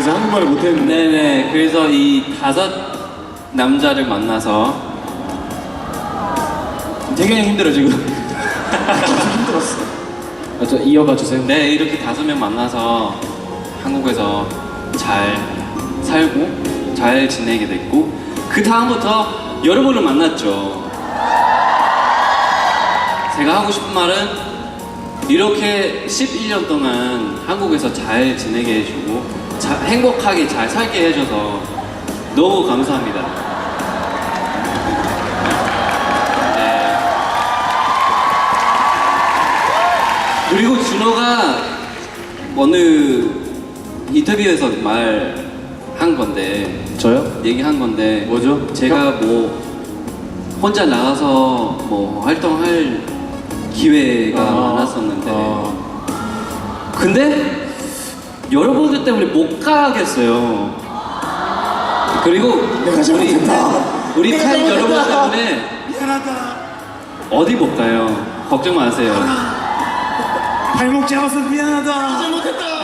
그래서 한국말을 못했는데. 네네. 그래서 이 다섯 남자를 만나서 되게 힘들어 지금. 힘들었어. 아, 저 이어가 주세요. 네, 이렇게 다섯 명 만나서 한국에서 잘 살고 잘 지내게 됐고 그 다음부터 여러분을 만났죠. 제가 하고 싶은 말은 이렇게 11년 동안 한국에서 잘 지내게 해주고 자- 행복하게 잘 살게 해줘서 너무 감사합니다. 네. 그리고 준호가 어느 인터뷰에서 말 한 건데 저요? 얘기한 건데 뭐죠? 제가 뭐 혼자 나가서 뭐 활동할 기회가 아, 많았었는데 아. 근데 여러분들 때문에 못 가겠어요. 그리고 내가 우리 잘못했다. 우리 팬 여러분 때문에 미안하다. 어디 못 가요. 걱정 마세요. 발목 잡아서 미안하다. 잘못했다.